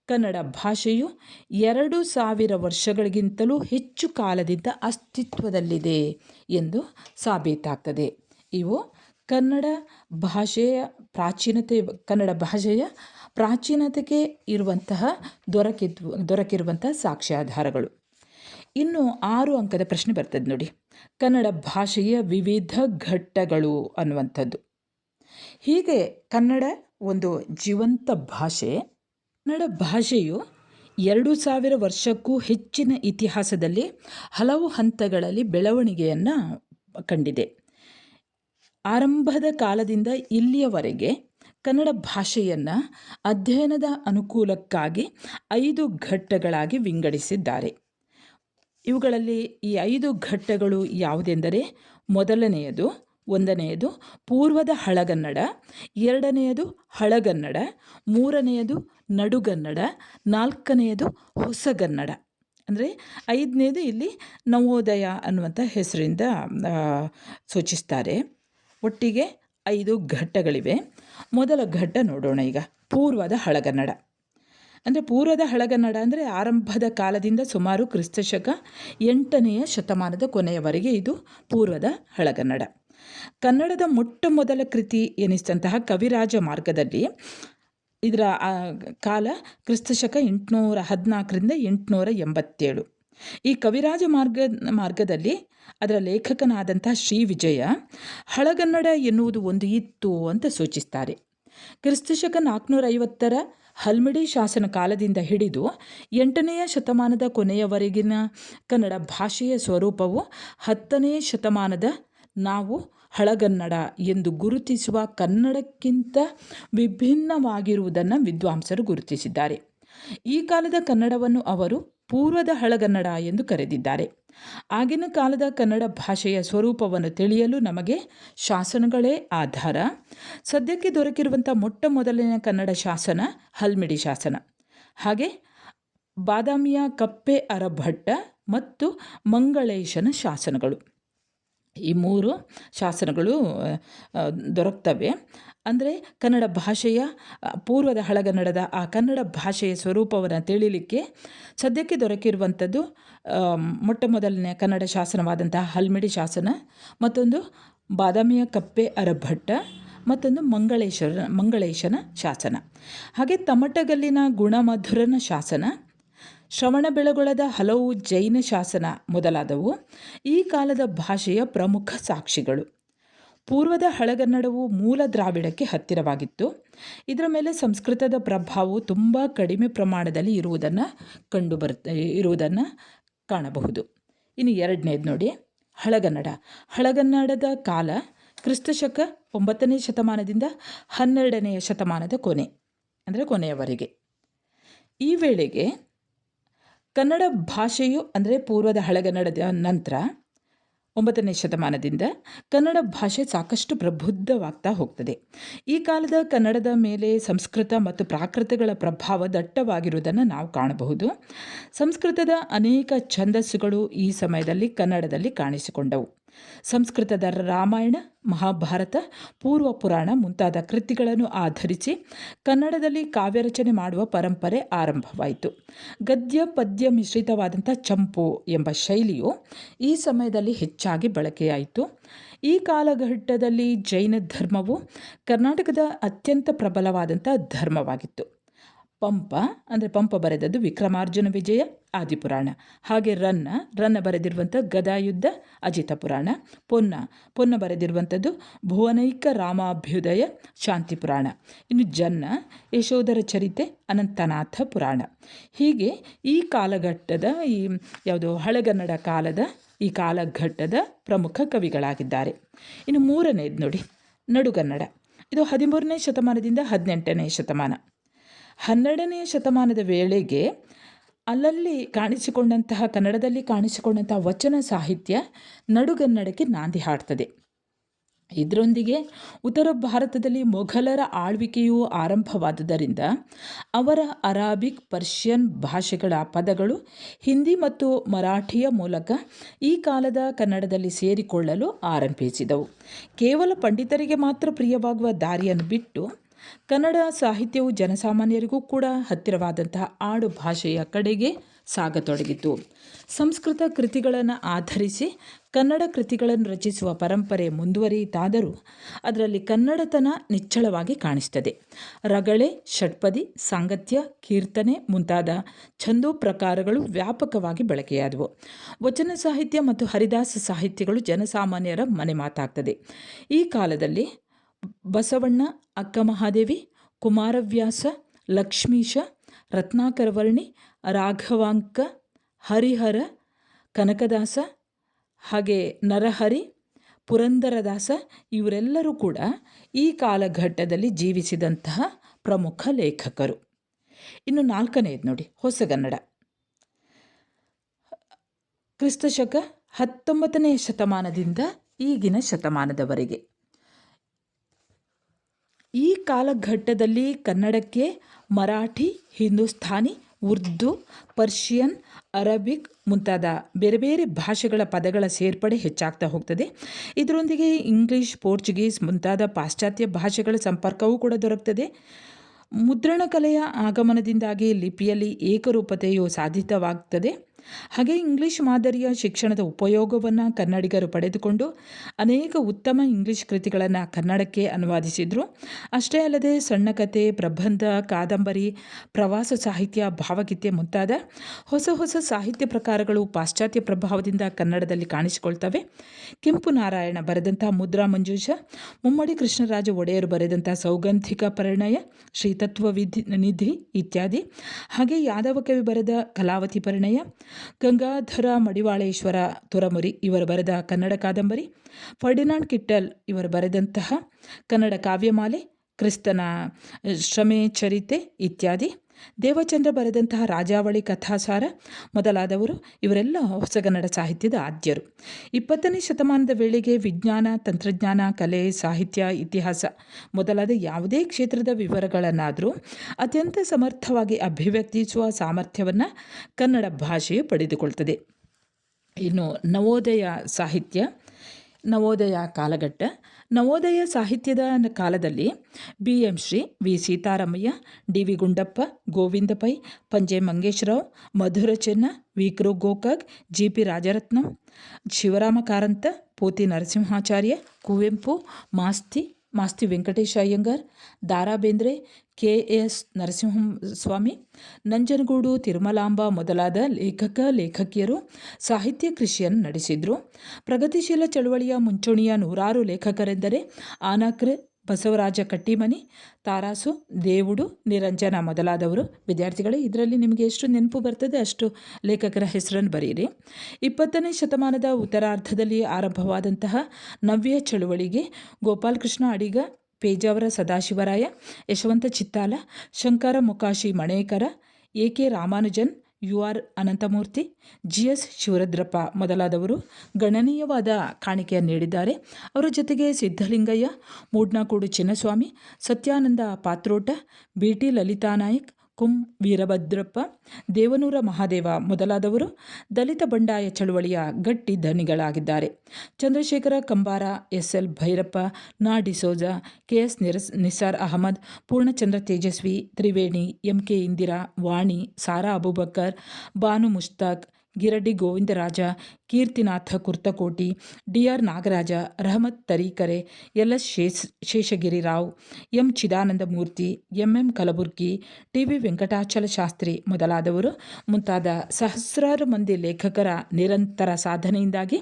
ಕನ್ನಡ ಭಾಷೆಯು ಎರಡು ಸಾವಿರ ವರ್ಷಗಳಿಗಿಂತಲೂ ಹೆಚ್ಚು ಕಾಲದಿಂದ ಅಸ್ತಿತ್ವದಲ್ಲಿದೆ ಎಂದು ಸಾಬೀತಾಗ್ತದೆ. ಇವು ಕನ್ನಡ ಭಾಷೆಯ ಪ್ರಾಚೀನತೆ, ಕನ್ನಡ ಭಾಷೆಯ ಪ್ರಾಚೀನತೆಗೆ ಇರುವಂತಹ ದೊರಕಿದ್ವು ದೊರಕಿರುವಂತಹ ಸಾಕ್ಷ್ಯಾಧಾರಗಳು. ಇನ್ನು ಆರು ಅಂಕದ ಪ್ರಶ್ನೆ ಬರ್ತದೆ ನೋಡಿ. ಕನ್ನಡ ಭಾಷೆಯ ವಿವಿಧ ಘಟ್ಟಗಳು ಅನ್ನುವಂಥದ್ದು. ಹೀಗೆ ಕನ್ನಡ ಒಂದು ಜೀವಂತ ಭಾಷೆ, ಕನ್ನಡ ಭಾಷೆಯು ಎರಡು ಸಾವಿರ ವರ್ಷಕ್ಕೂ ಹೆಚ್ಚಿನ ಇತಿಹಾಸದಲ್ಲಿ ಹಲವು ಹಂತಗಳಲ್ಲಿ ಬೆಳವಣಿಗೆಯನ್ನು ಕಂಡಿದೆ. ಆರಂಭದ ಕಾಲದಿಂದ ಇಲ್ಲಿಯವರೆಗೆ ಕನ್ನಡ ಭಾಷೆಯನ್ನು ಅಧ್ಯಯನದ ಅನುಕೂಲಕ್ಕಾಗಿ ಐದು ಘಟ್ಟಗಳಾಗಿ ವಿಂಗಡಿಸಿದ್ದಾರೆ. ಇವುಗಳಲ್ಲಿ ಈ ಐದು ಘಟ್ಟಗಳು ಯಾವುದೆಂದರೆ ಮೊದಲನೆಯದು, ಒಂದನೆಯದು ಪೂರ್ವದ ಹಳಗನ್ನಡ, ಎರಡನೆಯದು ಹಳಗನ್ನಡ, ಮೂರನೆಯದು ನಡುಗನ್ನಡ, ನಾಲ್ಕನೆಯದು ಹೊಸಗನ್ನಡ. ಅಂದರೆ ಐದನೇದು ಇಲ್ಲಿ ನವೋದಯ ಅನ್ನುವಂಥ ಹೆಸರಿಂದ ಸೂಚಿಸ್ತಾರೆ. ಒಟ್ಟಿಗೆ ಐದು ಘಟ್ಟಗಳಿವೆ. ಮೊದಲ ಘಟ್ಟ ನೋಡೋಣ ಈಗ. ಪೂರ್ವದ ಹಳಗನ್ನಡ. ಅಂದರೆ ಪೂರ್ವದ ಹಳಗನ್ನಡ ಅಂದರೆ ಆರಂಭದ ಕಾಲದಿಂದ ಸುಮಾರು ಕ್ರಿಸ್ತಶಕ ಎಂಟನೆಯ ಶತಮಾನದ ಕೊನೆಯವರೆಗೆ ಇದು ಪೂರ್ವದ ಹಳಗನ್ನಡ. ಕನ್ನಡದ ಮೊಟ್ಟ ಮೊದಲ ಕೃತಿ ಎನಿಸಿದಂತಹ ಕವಿರಾಜ ಮಾರ್ಗದಲ್ಲಿ ಇದರ ಕಾಲ ಕ್ರಿಸ್ತಶಕ ಎಂಟುನೂರ ಹದಿನಾಲ್ಕರಿಂದ ಎಂಟುನೂರ ಎಂಬತ್ತೇಳು. ಈ ಕವಿರಾಜ ಮಾರ್ಗ, ಮಾರ್ಗದಲ್ಲಿ ಅದರ ಲೇಖಕನಾದಂಥ ಶ್ರೀ ವಿಜಯ ಹಳಗನ್ನಡ ಎನ್ನುವುದು ಒಂದು ಇತ್ತು ಅಂತ ಸೂಚಿಸ್ತಾರೆ. ಕ್ರಿಸ್ತಶಕ ನಾಲ್ಕುನೂರ ಐವತ್ತರ ಹಲ್ಮಿಡಿ ಶಾಸನ ಕಾಲದಿಂದ ಹಿಡಿದು ಎಂಟನೆಯ ಶತಮಾನದ ಕೊನೆಯವರೆಗಿನ ಕನ್ನಡ ಭಾಷೆಯ ಸ್ವರೂಪವು ಹತ್ತನೇ ಶತಮಾನದ ನಾವು ಹಳಗನ್ನಡ ಎಂದು ಗುರುತಿಸುವ ಕನ್ನಡಕ್ಕಿಂತ ವಿಭಿನ್ನವಾಗಿರುವುದನ್ನು ವಿದ್ವಾಂಸರು ಗುರುತಿಸಿದ್ದಾರೆ. ಈ ಕಾಲದ ಕನ್ನಡವನ್ನು ಅವರು ಪೂರ್ವದ ಹಳಗನ್ನಡ ಎಂದು ಕರೆದಿದ್ದಾರೆ. ಆಗಿನ ಕಾಲದ ಕನ್ನಡ ಭಾಷೆಯ ಸ್ವರೂಪವನ್ನು ತಿಳಿಯಲು ನಮಗೆ ಶಾಸನಗಳೇ ಆಧಾರ. ಸದ್ಯಕ್ಕೆ ದೊರಕಿರುವಂಥ ಮೊಟ್ಟ ಮೊದಲನೇ ಕನ್ನಡ ಶಾಸನ ಹಲ್ಮಿಡಿ ಶಾಸನ. ಹಾಗೆ ಬಾದಾಮಿಯ ಕಪ್ಪೆ ಅರಭಟ್ಟ ಮತ್ತು ಮಂಗಳೇಶನ ಶಾಸನಗಳು. ಈ ಮೂರು ಶಾಸನಗಳು ದೊರಕ್ತವೆ. ಅಂದರೆ ಕನ್ನಡ ಭಾಷೆಯ ಪೂರ್ವದ ಹಳಗನ್ನಡದ ಆ ಕನ್ನಡ ಭಾಷೆಯ ಸ್ವರೂಪವನ್ನು ತಿಳಿಲಿಕ್ಕೆ ಸದ್ಯಕ್ಕೆ ದೊರಕಿರುವಂಥದ್ದು ಮೊಟ್ಟ ಮೊದಲನೇ ಕನ್ನಡ ಶಾಸನವಾದಂತಹ ಹಲ್ಮಿಡಿ ಶಾಸನ, ಮತ್ತೊಂದು ಬಾದಾಮಿಯ ಕಪ್ಪೆ ಅರಭಟ್ಟ, ಮತ್ತೊಂದು ಮಂಗಳೇಶ್ವರ, ಮಂಗಳೇಶನ ಶಾಸನ. ಹಾಗೆ ತಮಟಗಲ್ಲಿನ ಗುಣಮಧುರನ ಶಾಸನ ಶ್ರವಣಬೆಳಗೊಳದ ಹಲವು ಜೈನ ಶಾಸನ ಮೊದಲಾದವು ಈ ಕಾಲದ ಭಾಷೆಯ ಪ್ರಮುಖ ಸಾಕ್ಷಿಗಳು. ಪೂರ್ವದ ಹಳಗನ್ನಡವು ಮೂಲ ದ್ರಾವಿಡಕ್ಕೆ ಹತ್ತಿರವಾಗಿತ್ತು. ಇದರ ಮೇಲೆ ಸಂಸ್ಕೃತದ ಪ್ರಭಾವವು ತುಂಬ ಕಡಿಮೆ ಪ್ರಮಾಣದಲ್ಲಿ ಇರುವುದನ್ನು ಕಂಡು ಬರುತ್ತೆ ಇರುವುದನ್ನು ಕಾಣಬಹುದು. ಇನ್ನು ಎರಡನೇದು ನೋಡಿ, ಹಳಗನ್ನಡ. ಹಳಗನ್ನಡದ ಕಾಲ ಕ್ರಿಸ್ತಶಕ ಒಂಬತ್ತನೇ ಶತಮಾನದಿಂದ ಹನ್ನೆರಡನೆಯ ಶತಮಾನದ ಕೊನೆ, ಅಂದರೆ ಕೊನೆಯವರೆಗೆ. ಈ ವೇಳೆಗೆ ಕನ್ನಡ ಭಾಷೆಯು, ಅಂದರೆ ಪೂರ್ವದ ಹಳಗನ್ನಡದ ನಂತರ ಒಂಬತ್ತನೇ ಶತಮಾನದಿಂದ ಕನ್ನಡ ಭಾಷೆ ಸಾಕಷ್ಟು ಪ್ರಬುದ್ಧವಾಗ್ತಾ ಹೋಗ್ತದೆ. ಈ ಕಾಲದ ಕನ್ನಡದ ಮೇಲೆ ಸಂಸ್ಕೃತ ಮತ್ತು ಪ್ರಾಕೃತಗಳ ಪ್ರಭಾವ ದಟ್ಟವಾಗಿರುವುದನ್ನು ನಾವು ಕಾಣಬಹುದು. ಸಂಸ್ಕೃತದ ಅನೇಕ ಛಂದಸ್ಸುಗಳು ಈ ಸಮಯದಲ್ಲಿ ಕನ್ನಡದಲ್ಲಿ ಕಾಣಿಸಿಕೊಂಡವು. ಸಂಸ್ಕೃತದ ರಾಮಾಯಣ, ಮಹಾಭಾರತ, ಪೂರ್ವ ಪುರಾಣ ಮುಂತಾದ ಕೃತಿಗಳನ್ನು ಆಧರಿಸಿ ಕನ್ನಡದಲ್ಲಿ ಕಾವ್ಯರಚನೆ ಮಾಡುವ ಪರಂಪರೆ ಆರಂಭವಾಯಿತು. ಗದ್ಯ, ಪದ್ಯ ಮಿಶ್ರಿತವಾದಂಥ ಚಂಪು ಎಂಬ ಶೈಲಿಯು ಈ ಸಮಯದಲ್ಲಿ ಹೆಚ್ಚಾಗಿ ಬಳಕೆಯಾಯಿತು. ಈ ಕಾಲಘಟ್ಟದಲ್ಲಿ ಜೈನ ಧರ್ಮವು ಕರ್ನಾಟಕದ ಅತ್ಯಂತ ಪ್ರಬಲವಾದಂಥ ಧರ್ಮವಾಗಿತ್ತು. ಪಂಪ ಅಂದರೆ ಪಂಪ ಬರೆದದ್ದು ವಿಕ್ರಮಾರ್ಜುನ ವಿಜಯ ಆದಿಪುರಾಣ. ಹಾಗೆ ರನ್ನ ರನ್ನ ಬರೆದಿರುವಂಥ ಗದಾಯುದ್ಧ ಅಜಿತ ಪುರಾಣ ಪೊನ್ನ ಪೊನ್ನ ಬರೆದಿರುವಂಥದ್ದು ಭುವನೈಕ ರಾಮಾಭ್ಯುದಯ ಶಾಂತಿ ಪುರಾಣ ಇನ್ನು ಜನ್ನ, ಯಶೋಧರ ಚರಿತೆ ಅನಂತನಾಥ ಪುರಾಣ. ಹೀಗೆ ಈ ಕಾಲಘಟ್ಟದ, ಈ ಯಾವುದು ಹಳೆಗನ್ನಡ ಕಾಲದ, ಈ ಕಾಲಘಟ್ಟದ ಪ್ರಮುಖ ಕವಿಗಳಾಗಿದ್ದಾರೆ. ಇನ್ನು ಮೂರನೇದು ನೋಡಿ, ನಡುಗನ್ನಡ. ಇದು ಹದಿಮೂರನೇ ಶತಮಾನದಿಂದ ಹದಿನೆಂಟನೇ ಶತಮಾನ. ಹನ್ನೆರಡನೆಯ ಶತಮಾನದ ವೇಳೆಗೆ ಅಲ್ಲಲ್ಲಿ ಕಾಣಿಸಿಕೊಂಡಂತಹ, ಕನ್ನಡದಲ್ಲಿ ಕಾಣಿಸಿಕೊಂಡಂತಹ ವಚನ ಸಾಹಿತ್ಯ ನಡುಗನ್ನಡಕ್ಕೆ ನಾಂದಿ ಹಾಡ್ತದೆ. ಇದರೊಂದಿಗೆ ಉತ್ತರ ಭಾರತದಲ್ಲಿ ಮೊಘಲರ ಆಳ್ವಿಕೆಯು ಆರಂಭವಾದುದರಿಂದ ಅವರ ಅರಾಬಿಕ್, ಪರ್ಷಿಯನ್ ಭಾಷೆಗಳ ಪದಗಳು ಹಿಂದಿ ಮತ್ತು ಮರಾಠಿಯ ಮೂಲಕ ಈ ಕಾಲದ ಕನ್ನಡದಲ್ಲಿ ಸೇರಿಕೊಳ್ಳಲು ಆರಂಭಿಸಿದವು. ಕೇವಲ ಪಂಡಿತರಿಗೆ ಮಾತ್ರ ಪ್ರಿಯವಾಗುವ ದಾರಿಯನ್ನು ಬಿಟ್ಟು ಕನ್ನಡ ಸಾಹಿತ್ಯವು ಜನಸಾಮಾನ್ಯರಿಗೂ ಕೂಡ ಹತ್ತಿರವಾದಂತಹ ಆಡು ಭಾಷೆಯ ಕಡೆಗೆ ಸಾಗತೊಡಗಿತು. ಸಂಸ್ಕೃತ ಕೃತಿಗಳನ್ನು ಆಧರಿಸಿ ಕನ್ನಡ ಕೃತಿಗಳನ್ನು ರಚಿಸುವ ಪರಂಪರೆ ಮುಂದುವರಿಯಿತಾದರೂ ಅದರಲ್ಲಿ ಕನ್ನಡತನ ನಿಚ್ಚಳವಾಗಿ ಕಾಣಿಸ್ತದೆ ರಗಳೆ, ಷಟ್ಪದಿ, ಸಾಂಗತ್ಯ, ಕೀರ್ತನೆ ಮುಂತಾದ ಛಂದೋ ಪ್ರಕಾರಗಳು ವ್ಯಾಪಕವಾಗಿ ಬಳಕೆಯಾದವು. ವಚನ ಸಾಹಿತ್ಯ ಮತ್ತು ಹರಿದಾಸ ಸಾಹಿತ್ಯಗಳು ಜನಸಾಮಾನ್ಯರ ಮನೆ ಮಾತಾಗ್ತದೆ ಈ ಕಾಲದಲ್ಲಿ ಬಸವಣ್ಣ, ಅಕ್ಕ ಮಹಾದೇವಿ, ಕುಮಾರವ್ಯಾಸ, ಲಕ್ಷ್ಮೀಶ, ರತ್ನಾಕರವರ್ಣಿ, ರಾಘವಾಂಕ, ಹರಿಹರ, ಕನಕದಾಸ, ಹಾಗೆ ನರಹರಿ, ಪುರಂದರದಾಸ ಇವರೆಲ್ಲರೂ ಕೂಡ ಈ ಕಾಲಘಟ್ಟದಲ್ಲಿ ಜೀವಿಸಿದಂತಹ ಪ್ರಮುಖ ಲೇಖಕರು. ಇನ್ನು ನಾಲ್ಕನೆಯದು ನೋಡಿ, ಹೊಸಗನ್ನಡ. ಕ್ರಿಸ್ತಶಕ ಹತ್ತೊಂಬತ್ತನೇ ಶತಮಾನದಿಂದ ಈಗಿನ ಶತಮಾನದವರೆಗೆ. ಈ ಕಾಲಘಟ್ಟದಲ್ಲಿ ಕನ್ನಡಕ್ಕೆ ಮರಾಠಿ, ಹಿಂದೂಸ್ಥಾನಿ, ಉರ್ದು, ಪರ್ಷಿಯನ್, ಅರಬಿಕ್ ಮುಂತಾದ ಬೇರೆ ಬೇರೆ ಭಾಷೆಗಳ ಪದಗಳ ಸೇರ್ಪಡೆ ಹೆಚ್ಚಾಗ್ತಾ ಹೋಗ್ತದೆ. ಇದರೊಂದಿಗೆ ಇಂಗ್ಲೀಷ್, ಪೋರ್ಚುಗೀಸ್ ಮುಂತಾದ ಪಾಶ್ಚಾತ್ಯ ಭಾಷೆಗಳ ಸಂಪರ್ಕವೂ ಕೂಡ ದೊರಕ್ತದೆ. ಮುದ್ರಣ ಕಲೆಯ ಆಗಮನದಿಂದಾಗಿ ಲಿಪಿಯಲ್ಲಿ ಏಕರೂಪತೆಯು ಸಾಧಿತವಾಗ್ತದೆ. ಹಾಗೆ ಇಂಗ್ಲಿಷ್ ಮಾದರಿಯ ಶಿಕ್ಷಣದ ಉಪಯೋಗವನ್ನು ಕನ್ನಡಿಗರು ಪಡೆದುಕೊಂಡು ಅನೇಕ ಉತ್ತಮ ಇಂಗ್ಲಿಷ್ ಕೃತಿಗಳನ್ನು ಕನ್ನಡಕ್ಕೆ ಅನುವಾದಿಸಿದರು. ಅಷ್ಟೇ ಅಲ್ಲದೆ ಸಣ್ಣ ಕಥೆ ಪ್ರಬಂಧ, ಕಾದಂಬರಿ, ಪ್ರವಾಸ ಸಾಹಿತ್ಯ, ಭಾವಗೀತೆ ಮುಂತಾದ ಹೊಸ ಹೊಸ ಸಾಹಿತ್ಯ ಪ್ರಕಾರಗಳು ಪಾಶ್ಚಾತ್ಯ ಪ್ರಭಾವದಿಂದ ಕನ್ನಡದಲ್ಲಿ ಕಾಣಿಸಿಕೊಳ್ತವೆ. ಕೆಂಪು ನಾರಾಯಣ ಬರೆದಂಥ ಮುದ್ರಾ ಮಂಜೂಷ, ಮುಮ್ಮಡಿ ಕೃಷ್ಣರಾಜ ಒಡೆಯರು ಬರೆದಂಥ ಸೌಗಂಧಿಕ ಪರಿಣಯ, ಶ್ರೀತತ್ವ ವಿಧಿ ನಿಧಿ ಇತ್ಯಾದಿ. ಹಾಗೆ ಯಾದವ ಕವಿ ಬರೆದ ಕಲಾವತಿ ಪರಿಣಯ ಗಂಗಾಧರ ಮಡಿವಾಳೇಶ್ವರ ತುರಮುರಿ ಇವರು ಬರೆದ ಕನ್ನಡ ಕಾದಂಬರಿ, ಫರ್ಡಿನಾಂಡ್ ಕಿಟ್ಟಲ್ ಇವರು ಬರೆದಂತಹ ಕನ್ನಡ ಕಾವ್ಯಮಾಲೆ, ಕ್ರಿಸ್ತನ ಶ್ರಮೆ ಚರಿತೆ ಇತ್ಯಾದಿ. ದೇವಚಂದ್ರ ಬರೆದಂತಹ ರಾಜಾವಳಿ ಕಥಾಸಾರ ಮೊದಲಾದವರು ಇವರೆಲ್ಲ ಹೊಸಗನ್ನಡ ಸಾಹಿತ್ಯದ ಆದ್ಯರು. ಇಪ್ಪತ್ತನೇ ಶತಮಾನದ ವೇಳೆಗೆ ವಿಜ್ಞಾನ, ತಂತ್ರಜ್ಞಾನ, ಕಲೆ, ಸಾಹಿತ್ಯ, ಇತಿಹಾಸ ಮೊದಲಾದ ಯಾವುದೇ ಕ್ಷೇತ್ರದ ವಿವರಗಳನ್ನಾದರೂ ಅತ್ಯಂತ ಸಮರ್ಥವಾಗಿ ಅಭಿವ್ಯಕ್ತಿಸುವ ಸಾಮರ್ಥ್ಯವನ್ನು ಕನ್ನಡ ಭಾಷೆಯು ಪಡೆದುಕೊಳ್ತದೆ. ಇನ್ನು ನವೋದಯ ಸಾಹಿತ್ಯ, ನವೋದಯ ಕಾಲಘಟ್ಟ ನವೋದಯ ಸಾಹಿತ್ಯದ ಕಾಲದಲ್ಲಿ B M Shri V Seetharamaiah, D V Gundappa, Govinda Pai, Panje Mangeshrao, Madhura Chenna, V Kru Gokak, G P Rajaratnam Shivarama Karanth Poti Narasimhacharya, Kuvempu, Masti Masti Venkatesha Iyengar, Dara Bendre K S Narasimhaswamy Nanjanagudu Tirumalamba ಮೊದಲಾದ ಲೇಖಕ ಲೇಖಕಿಯರು ಸಾಹಿತ್ಯ ಕೃಷಿಯನ್ನು ನಡೆಸಿದರು. ಪ್ರಗತಿಶೀಲ ಚಳವಳಿಯ ಮುಂಚೂಣಿಯ ನೂರಾರು ಲೇಖಕರೆಂದರೆ ಆನಕ್ರೆ ಬಸವರಾಜ ಕಟ್ಟಿಮನಿ, ತಾರಾಸು, ದೇವುಡು, ನಿರಂಜನ ಮೊದಲಾದವರು. ವಿದ್ಯಾರ್ಥಿಗಳೇ, ಇದರಲ್ಲಿ ನಿಮಗೆ ಎಷ್ಟು ನೆನಪು ಬರ್ತದೆ ಅಷ್ಟು ಲೇಖಕರ ಹೆಸರನ್ನು ಬರೆಯಿರಿ. ಇಪ್ಪತ್ತನೇ ಶತಮಾನದ ಉತ್ತರಾರ್ಧದಲ್ಲಿ ಆರಂಭವಾದಂತಹ ನವ್ಯ ಚಳುವಳಿಗೆ Gopalakrishna Adiga, Pejavara Sadashivaraya, Yashwant Chittal, Shankar Mokashi Manekar, A K Ramanujan U R Ananthamurthy, G S Shivarudrappa ಮೊದಲಾದವರು ಗಣನೀಯವಾದ ಕಾಣಿಕೆಯನ್ನು ನೀಡಿದ್ದಾರೆ. ಅವರ ಜೊತೆಗೆ ಸಿದ್ಧಲಿಂಗಯ್ಯ, ಮೂಡ್ನಾಕೂಡು ಚಿನ್ನಸ್ವಾಮಿ, ಸತ್ಯಾನಂದ ಪಾತ್ರೋಟ, ಬಿ ಟಿ ಲಲಿತಾ ನಾಯ್ಕ್ ಕುಂ ವೀರಭದ್ರಪ್ಪ, ದೇವನೂರ ಮಹಾದೇವ ಮೊದಲಾದವರು ದಲಿತ ಬಂಡಾಯ ಚಳುವಳಿಯ ಗಟ್ಟಿ ಧನಿಗಳಾಗಿದ್ದಾರೆ. Chandrashekhara Kambara S L Bhyrappa Na D'Souza K S Niras Nisar Ahmed, Poornachandra Tejaswi, Triveni M K Indira, Vani, Sara Abubakkar, Banu Mushtaq Giraddi Govindaraja, Keerthinatha Kurtakoti D R Nagaraja, Rahamat Tarikere L S Shesh Sheshagiri Rao M. Chidanandamurthy M M Kalburgi T V Venkatachala Shastri ಮೊದಲಾದವರು ಮುಂತಾದ ಸಹಸ್ರಾರು ಮಂದಿ ಲೇಖಕರ ನಿರಂತರ ಸಾಧನೆಯಿಂದಾಗಿ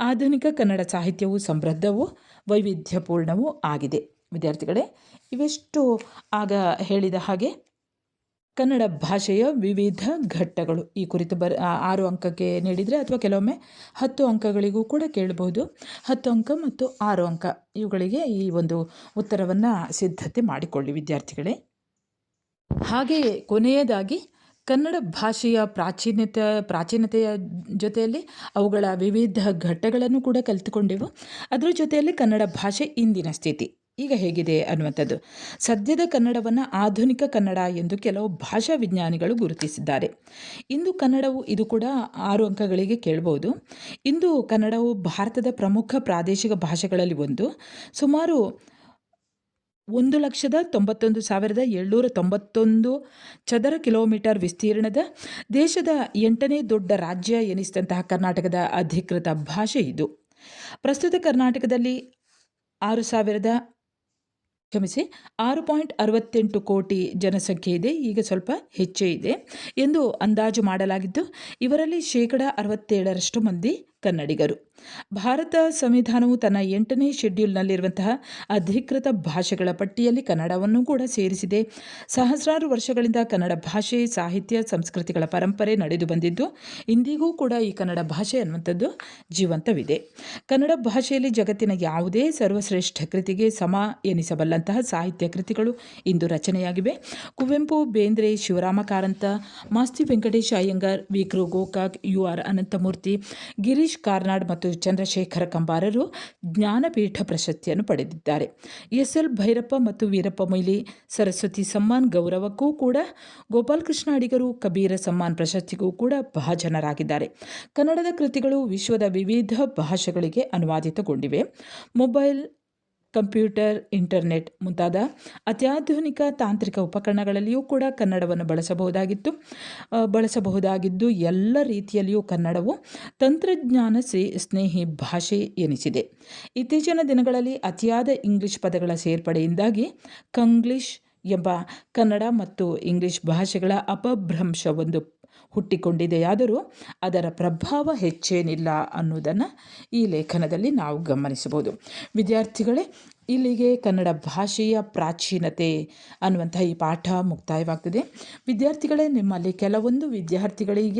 ಆಧುನಿಕ ಕನ್ನಡ ಸಾಹಿತ್ಯವು ಸಮೃದ್ಧವೂ ವೈವಿಧ್ಯಪೂರ್ಣವೂ ಆಗಿದೆ. ವಿದ್ಯಾರ್ಥಿಗಳೇ, ಇವೆಷ್ಟು ಆಗ ಹೇಳಿದ ಹಾಗೆ ಕನ್ನಡ ಭಾಷೆಯ ವಿವಿಧ ಘಟ್ಟಗಳು. ಈ ಕುರಿತು ಬರ ಆರು ಅಂಕಕ್ಕೆ ನೀಡಿದರೆ ಅಥವಾ ಕೆಲವೊಮ್ಮೆ ಹತ್ತು ಅಂಕಗಳಿಗೂ ಕೂಡ ಕೇಳಬಹುದು. ಹತ್ತು ಅಂಕ ಮತ್ತು ಆರು ಅಂಕ. ಇವುಗಳಿಗೆ ಈ ಒಂದು ಉತ್ತರವನ್ನು ಸಿದ್ಧತೆ ಮಾಡಿಕೊಳ್ಳಿ ವಿದ್ಯಾರ್ಥಿಗಳೇ. ಹಾಗೆಯೇ ಕೊನೆಯದಾಗಿ ಕನ್ನಡ ಭಾಷೆಯ ಪ್ರಾಚೀನತೆ, ಪ್ರಾಚೀನತೆಯ ಜೊತೆಯಲ್ಲಿ ಅವುಗಳ ವಿವಿಧ ಘಟ್ಟಗಳನ್ನು ಕೂಡ ಕಲಿತುಕೊಂಡೆವು. ಅದರ ಜೊತೆಯಲ್ಲಿ ಕನ್ನಡ ಭಾಷೆ ಇಂದಿನ ಸ್ಥಿತಿ. ಈಗ ಹೇಗಿದೆ ಅನ್ನುವಂಥದ್ದು. ಸದ್ಯದ ಕನ್ನಡವನ್ನು ಆಧುನಿಕ ಕನ್ನಡ ಎಂದು ಕೆಲವು ಭಾಷಾ ವಿಜ್ಞಾನಿಗಳು ಗುರುತಿಸಿದ್ದಾರೆ. ಇಂದು ಕನ್ನಡವು ಇದು ಕೂಡ ಆರು ಅಂಕಗಳಿಗೆ ಕೇಳಬಹುದು ಇಂದು ಕನ್ನಡವು ಭಾರತದ ಪ್ರಮುಖ ಪ್ರಾದೇಶಿಕ ಭಾಷೆಗಳಲ್ಲಿ ಒಂದು. ಸುಮಾರು ಒಂದು ಲಕ್ಷದ ತೊಂಬತ್ತೊಂದು ಸಾವಿರದ ಏಳ್ನೂರ ತೊಂಬತ್ತೊಂದು ಚದರ ಕಿಲೋಮೀಟರ್ ವಿಸ್ತೀರ್ಣದ ದೇಶದ ಎಂಟನೇ ದೊಡ್ಡ ರಾಜ್ಯ ಎನಿಸಿದಂತಹ ಕರ್ನಾಟಕದ ಅಧಿಕೃತ ಭಾಷೆ ಇದು. ಪ್ರಸ್ತುತ ಕರ್ನಾಟಕದಲ್ಲಿ ಆರು ಸಾವಿರದ ಕ್ಷಮಿಸಿ, ಆರು ಪಾಯಿಂಟ್ ಅರವತ್ತೆಂಟು ಕೋಟಿ ಜನಸಂಖ್ಯೆ ಇದೆ, ಈಗ ಸ್ವಲ್ಪ ಹೆಚ್ಚೇ ಇದೆ ಎಂದು ಅಂದಾಜು ಮಾಡಲಾಗಿದ್ದು, ಇವರಲ್ಲಿ ಶೇಕಡ ಅರವತ್ತೇಳರಷ್ಟು ಮಂದಿ ಕನ್ನಡಿಗರು. ಭಾರತ ಸಂವಿಧಾನವು ತನ್ನ ಎಂಟನೇ ಶೆಡ್ಯೂಲ್ನಲ್ಲಿರುವಂತಹ ಅಧಿಕೃತ ಭಾಷೆಗಳ ಪಟ್ಟಿಯಲ್ಲಿ ಕನ್ನಡವನ್ನು ಕೂಡ ಸೇರಿಸಿದೆ. ಸಹಸ್ರಾರು ವರ್ಷಗಳಿಂದ ಕನ್ನಡ ಭಾಷೆ, ಸಾಹಿತ್ಯ, ಸಂಸ್ಕೃತಿಗಳ ಪರಂಪರೆ ನಡೆದು ಬಂದಿದ್ದು, ಇಂದಿಗೂ ಕೂಡ ಈ ಕನ್ನಡ ಭಾಷೆ ಅನ್ನುವಂಥದ್ದು ಜೀವಂತವಿದೆ. ಕನ್ನಡ ಭಾಷೆಯಲ್ಲಿ ಜಗತ್ತಿನ ಯಾವುದೇ ಸರ್ವಶ್ರೇಷ್ಠ ಕೃತಿಗೆ ಸಮ ಎನಿಸಬಲ್ಲಂತಹ ಸಾಹಿತ್ಯ ಕೃತಿಗಳು ಇಂದು ರಚನೆಯಾಗಿವೆ. ಕುವೆಂಪು, ಬೇಂದ್ರೆ ಶಿವರಾಮ ಕಾರಂತ ಮಾಸ್ತಿ ವೆಂಕಟೇಶ ಅಯ್ಯಂಗಾರ್ ವಿಕ್ರೋ ಗೋಕಾಕ್, ಯು. ಆರ್. ಅನಂತಮೂರ್ತಿ, ಗಿರೀಶ್ ಕಾರ್ನಾಡ್ ಮತ್ತು ಚಂದ್ರಶೇಖರ ಕಂಬಾರರು ಜ್ಞಾನಪೀಠ ಪ್ರಶಸ್ತಿಯನ್ನು ಪಡೆದಿದ್ದಾರೆ. ಎಸ್ ಎಲ್ ಭೈರಪ್ಪ ಮತ್ತು ವೀರಪ್ಪ ಮೊಯ್ಲಿ, ಸರಸ್ವತಿ ಸಮ್ಮಾನ್ ಗೌರವಕ್ಕೂ ಕೂಡ ಗೋಪಾಲಕೃಷ್ಣ ಅಡಿಗರು ಕಬೀರ ಸಮ್ಮಾನ್ ಪ್ರಶಸ್ತಿಗೂ ಕೂಡ ಭಾಜನರಾಗಿದ್ದಾರೆ ಕನ್ನಡದ ಕೃತಿಗಳು ವಿಶ್ವದ ವಿವಿಧ ಭಾಷೆಗಳಿಗೆ ಅನುವಾದಿತಗೊಂಡಿವೆ. ಮೊಬೈಲ್ ಕಂಪ್ಯೂಟರ್, ಇಂಟರ್ನೆಟ್ ಮುಂತಾದ ಅತ್ಯಾಧುನಿಕ ತಾಂತ್ರಿಕ ಉಪಕರಣಗಳಲ್ಲಿಯೂ ಕೂಡ ಕನ್ನಡವನ್ನು ಬಳಸಬಹುದಾಗಿತ್ತು. ಬಳಸಬಹುದಾಗಿದ್ದು ಎಲ್ಲ ರೀತಿಯಲ್ಲಿಯೂ ಕನ್ನಡವು ತಂತ್ರಜ್ಞಾನ ಸೇ ಸ್ನೇಹಿ ಭಾಷೆ ಎನಿಸಿದೆ. ಇತ್ತೀಚಿನ ದಿನಗಳಲ್ಲಿ ಅತಿಯಾದ ಇಂಗ್ಲಿಷ್ ಪದಗಳ ಸೇರ್ಪಡೆಯಿಂದಾಗಿ ಕಂಗ್ಲಿಷ್ ಎಂಬ ಕನ್ನಡ ಮತ್ತು ಇಂಗ್ಲಿಷ್ ಭಾಷೆಗಳ ಅಪಭ್ರಂಶವೊಂದು ಹುಟ್ಟಿಕೊಂಡಿದೆಯಾದರೂ ಅದರ ಪ್ರಭಾವ ಹೆಚ್ಚೇನಿಲ್ಲ ಅನ್ನೋದನ್ನು ಈ ಲೇಖನದಲ್ಲಿ ನಾವು ಗಮನಿಸಬಹುದು. ವಿದ್ಯಾರ್ಥಿಗಳೇ, ಇಲ್ಲಿಗೆ ಕನ್ನಡ ಭಾಷೆಯ ಪ್ರಾಚೀನತೆ ಅನ್ನುವಂಥ ಈ ಪಾಠ ಮುಕ್ತಾಯವಾಗ್ತದೆ. ವಿದ್ಯಾರ್ಥಿಗಳೇ, ನಿಮ್ಮಲ್ಲಿ ಕೆಲವೊಂದು ವಿದ್ಯಾರ್ಥಿಗಳಿಗೆ